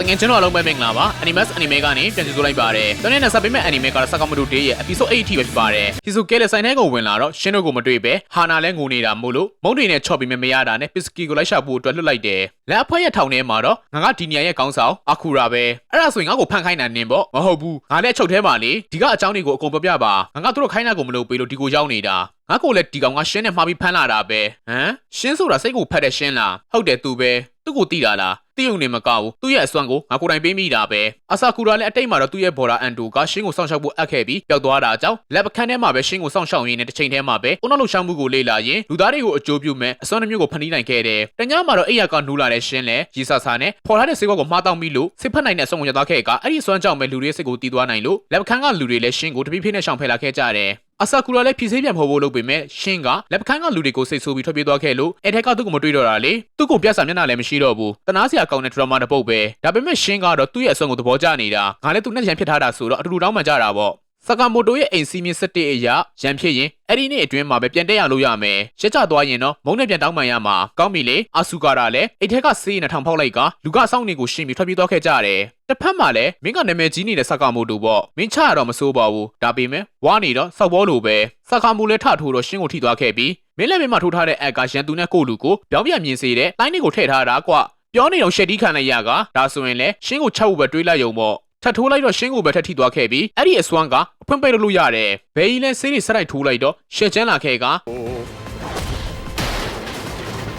တကယ်ကျွန်တော်အလုံးပဲမင်္ဂလာပါ Animus Anime ကနေပြန်ကြည့်ဆိုလိုက်ပါတယ်။တနေ့နဲ့ဆက်ပေးမဲ့ Anime ကတော့စကာမတူဒေးရဲ့ Episode 8အထိပဲဖြစ်ပါတယ်။ဟီဆိုကဲလည်းဆိုင်ထဲကိုဝင်လာတော့ရှင်းတို့ကိုမတွေ့ပဲဟာနာလည်းငိုနေတာမို့လို့မုံတွေနဲ့ချော့ပြီးမမရတာနဲ့ပစ္စကီကိုလိုက်ရှာဖို့အတွက်လွတ်လိုက်တယ်။လက်အဖွဲရဲ့ထောင်ထဲမှာတော့ငါကဒီနီယာရဲ့ကောင်းဆောင်အခုရာပဲ။အဲ့ဒါဆိုရင်ငါ့ကိုဖန်ခိုင်းတာနင်းပေါ့မဟုတ်ဘူး။ငါလည်းအချုပ်ထဲမှာလေဒီကအကြောင်းတွေကိုအကုန်ပြပြပါ။ငါကသူတို့ခိုင်းတာကိုမလုပ်ပေးလို့ဒီကိုရောက်နေတာ။ငါကိုလည်းဒီကောင်ကရှင်းနဲ့မှားပြီးဖမ်းလာတာပဲဟမ်ရှင်းဆိုတာစိတ်ကိုဖတ်တဲ့ရှင်းလားဟုတ်တယ်သူပဲ သူ့ကိုတီးတာလားတီးုံနေမကောက်ဘူးသူ့ရဲ့အစွမ်းကိုငါကိုယ်တိုင်ပေးမိတာပဲအဆာကူရာလည်းအတိတ်မှာတော့သူ့ရဲ့ဘော်ဒါအန်တိုကရှင်းကိုစောင့်ရှောက်ဖို့အပ်ခဲ့ပြီးပျောက်သွားတာကြောင့်လက်ပခန်းထဲမှာပဲရှင်းကိုစောင့်ရှောက်ရင်းနဲ့တစ်ချိန်တည်းမှာပဲအုံနောက်လှရှောက်မှုကိုလေ့လာရင်လူသားတွေကိုအကျိုးပြုမဲ့အစွမ်းတစ်မျိုးကိုဖန်တီးနိုင်ခဲ့တယ်တညမှာတော့အိယာကနူးလာတဲ့ရှင်းလဲရီဆာဆာနဲ့ဖော်ထားတဲ့စေကွက်ကိုမှားတောင်းပြီးလို့စစ်ဖက်နိုင်တဲ့အစွမ်းကိုရသွားခဲ့ကအဲ့ဒီအစွမ်းကြောင့်ပဲလူတွေစိတ်ကိုတီးသွားနိုင်လို့လက်ပခန်းကလူတွေလည်းရှင်းကိုတပိဖိနဲ့ရှောင်ဖယ်လာခဲ့ကြတယ် အဆာကူရာလည်းဖြည့်ဆည်းပြန်ဖို့ဖို့လုပ်ပေမဲ့ရှင်းကလက်ပခန်းကလူတွေကိုစိတ်ဆိုးပြီးထွက်ပြေးသွားခဲ့လို့အဲထက်ကသူ့ကိုမတွေ့တော့တာလေသူ့ကိုပြဿနာမျက်နှာလည်းမရှိတော့ဘူးတနာစရာကောင်းတဲ့ဒရမာတစ်ပုတ်ပဲဒါပေမဲ့ရှင်းကတော့သူ့ရဲ့အစွမ်းကိုသဘောကျနေတာငါလည်းသူနဲ့ရန်ဖြစ်ထားတာဆိုတော့အတူတူတောင်းပန်ကြတာပေါ့ စကာမိုတိုရဲ့အိမ်စီးမြင့်17အရာရန်ဖြစ်ရင်အဲ့ဒီနေ့အတွင်းမှာပဲပြန်တက်ရလို့ရမယ်ရက်ချသွားရင်တော့မုံနဲ့ပြန်တောင်းပန်ရမှာကောင်းပြီလေအာဆူကာရာလည်းအိတ်ထက်ကစေးနေထောင်ဖောက်လိုက်ကလူကအဆောင်နေကိုရှင်းပြီးထွက်ပြေးသွားခဲ့ကြတယ်တစ်ဖက်မှာလည်းမင်းကနာမည်ကြီးနေတဲ့စကာမိုတိုပေါ့မင်းချရတော့မစိုးပါဘူးဒါပေမဲ့ဝါနေတော့စောက်ဘောလိုပဲစကာမိုလည်းထထိုးတော့ရှင်းကိုထိသွားခဲ့ပြီးမင်းလည်းမင်းမထိုးထားတဲ့အက်ကရန်သူနဲ့ကိုလူကိုပြောင်းပြန်မြင်စေတဲ့တိုင်းလေးကိုထည့်ထားတာကွပြောနေတော့ရှက်တီးခံလိုက်ရကဒါဆိုရင်လည်းရှင်းကိုချက်ဖို့ပဲတွေးလိုက်ရုံပေါ့ ထပ်ထိုးလိုက်တော့ရှင်းကိုပဲထပ်ထိသွားခဲ့ပြီးအဲ့ဒီအစွမ်းကအဖွင့်ပိတ်လို့ရတယ်ဘယ်ကြီးလဲဆေးတွေဆက်လိုက်ထိုးလိုက်တော့ရှက်ချမ်းလာခဲ့က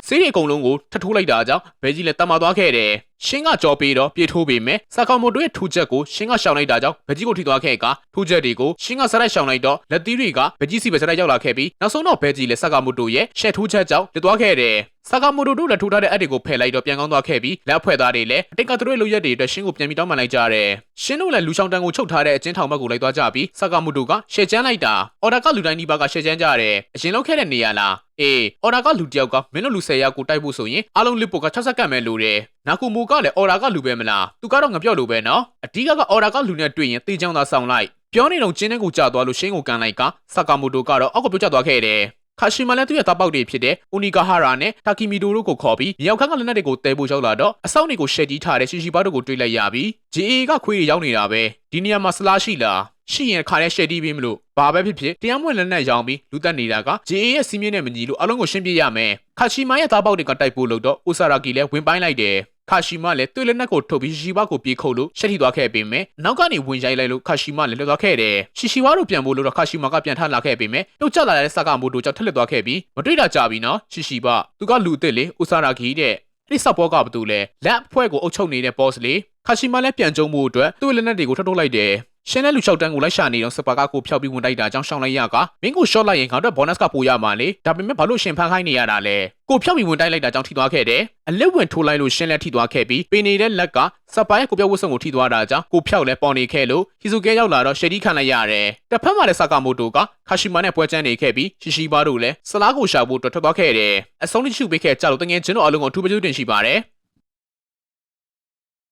ဆေးတွေအကုန်လုံးကိုထပ်ထိုးလိုက်တာကြောင့်ဘယ်ကြီးလဲတတ်မှသွားခဲ့တယ်ရှင်းကကြော်ပေးတော့ပြေထိုးပေမဲ့စကာမိုတိုရဲ့ထူချက်ကိုရှင်းကရှောင်လိုက်တာကြောင့်ဘယ်ကြီးကိုထိသွားခဲ့ကထူချက်တွေကိုရှင်းကဆက်လိုက်ရှောင်လိုက်တော့လက်သီးတွေကဘယ်ကြီးစီပဲဆက်လိုက်ရောက်လာခဲ့ပြီးနောက်ဆုံးတော့ဘယ်ကြီးလဲစကာမိုတိုရဲ့ရှက်ထူချက်ကြောင့်လက်သွားခဲ့တယ်စကာမိုတိုတို့လက်ထိုးထားတဲ့အက်တွေကိုဖယ်လိုက်တော့ပြန်ကောင်းသွားခဲ့ပြီးလက်ဖွဲ့သားတွေလည်းအတိတ်ကသူတို့ရဲ့လူရက်တွေအတွက်ရှင်းကိုပြန်ပြီးတောင်းပန်လိုက်ကြတယ်ရှင်းတို့လည်းလူချောင်းတန်းကိုချုပ်ထားတဲ့အကျဉ်းထောင်ဘက်ကိုလိုက်သွားကြပြီးစကာမိုတိုကရှက်ချမ်းလိုက်တာအော်ဒါကလူတိုင်းဒီဘက်ကရှက်ချမ်းကြတယ်အရင်လောက်ခဲ့တဲ့နေရလားအေးအော်ဒါကလူတယောက်ကမင်းတို့လူ၁၀ယောက်ကိုတိုက်ဖို့ဆိုရင်အားလုံးလစ်ပိုက60စက္ကန့်ပဲလိုတယ်နာကူမူကလည်းအော်ဒါကလူပဲမလားသူကတော့ငပြော့လိုပဲနော်အဓိကကအော်ဒါကလူနဲ့တွေ့ရင်တေးချောင်းသာဆောင်လိုက်ပြောနေတော့ကျင်းတဲ့ကိုကြာသွားလို့ရှင်းကိုကန်လိုက်ကစကာမိုတိုကတော့အောက်ကိုပြုတ်ကျသွားခဲ့တယ်ခါရှီမာလည်းသူ့ရဲ့တာပေါက်တွေဖြစ်တဲ့အိုနီကာဟာရာနဲ့တာကီမီတိုတို့ကိုခေါ်ပြီးမြောက်ခန်းကလက်နက်တွေကိုတဲဖို့ရောက်လာတော့အဆောက်တွေကိုရှယ်ကြီးထားတဲ့ရှီရှီပါတို့ကိုတွေ့လိုက်ရပြီး GA ကခွေးတွေရောက်နေတာပဲဒီနေရာမှာဆလားရှိလားရှိရင်ခါရဲရှယ်တီးပြီးမလို့ဘာပဲဖြစ်ဖြစ်တရားမဝင်လက်နက်ရောင်းပြီးလူတက်နေတာက GA ရဲ့စီးမြင့်နဲ့မညီလို့အလုံးကိုရှင်းပြရမယ်ခါရှီမာရဲ့တာပေါက်တွေကတိုက်ဖို့လို့တော့အိုဆာရာကီလည်းဝင်ပိုင်းလိုက်တယ် ခါရှီမလည်းတွေ့လက်နက်ကိုထုတ်ပြီးရှီဘကိုပြေးခုတ်လို့ရှက်ထိသွားခဲ့ပေမဲ့နောက်ကနေဝင်ရိုက်လိုက်လို့ခါရှီမလည်းလွတ်သွားခဲ့တယ်ရှီရှီဝါတို့ပြန်ဖို့လို့တော့ခါရှီမကပြန်ထလာခဲ့ပေမဲ့တုတ်ကျလာတဲ့စကာမိုတိုကြောင့်ထက်လက်သွားခဲ့ပြီးမတွေ့တာကြပြီနော်ရှီရှီဘသူကလူအစ်စ်လေအိုဆာရာကီတဲ့အဲ့ဒီစပေါ်ကဘာတူလဲလက်အဖွဲ့ကိုအုပ်ချုပ်နေတဲ့ boss လေခါရှီမလည်းပြန်ကြုံမှုအတွက်သူ့လက်နက်တွေကိုထုတ်ထုတ်လိုက်တယ် ရှင်းတဲ့လူလျှောက်တန်းကိုလိုက်ရှာနေတော့စပါကကိုဖျောက်ပြီးဝင်တိုက်တာကြောင့်ရှောင်းလိုက်ရကမင်းကိုရှော့လိုက်ရင်ငါတို့ဘောနတ်ကပို့ရမှာလေဒါပေမဲ့ဘာလို့ရှင်ဖန်ခိုင်းနေရတာလဲကိုဖျောက်ပြီးဝင်တိုက်လိုက်တာကြောင့်ထိသွားခဲ့တယ်အလက်ဝင်ထိုးလိုက်လို့ရှင်းလက်ထိသွားခဲ့ပြီးပင်နေတဲ့လက်ကစပါရဲ့ကိုပြောက်ဝတ်စုံကိုထိသွားတာကြောင့်ကိုဖျောက်လဲပေါ်နေခဲ့လို့ဟီဇူကဲရောက်လာတော့ရှယ်ဒီခံလိုက်ရတယ်တစ်ဖက်မှာလည်းစကာမိုတိုကခါရှီမာနဲ့ပွဲချမ်းနေခဲ့ပြီးရှီရှီဘာတို့လည်းဆလားကိုရှာဖို့အတွက်ထွက်သွားခဲ့တယ်အဆုံးတိရှိပေးခဲ့ကြလို့တငယ်ချင်းတို့အလုံးကိုအထူးပကျူးတင်ရှိပါတယ်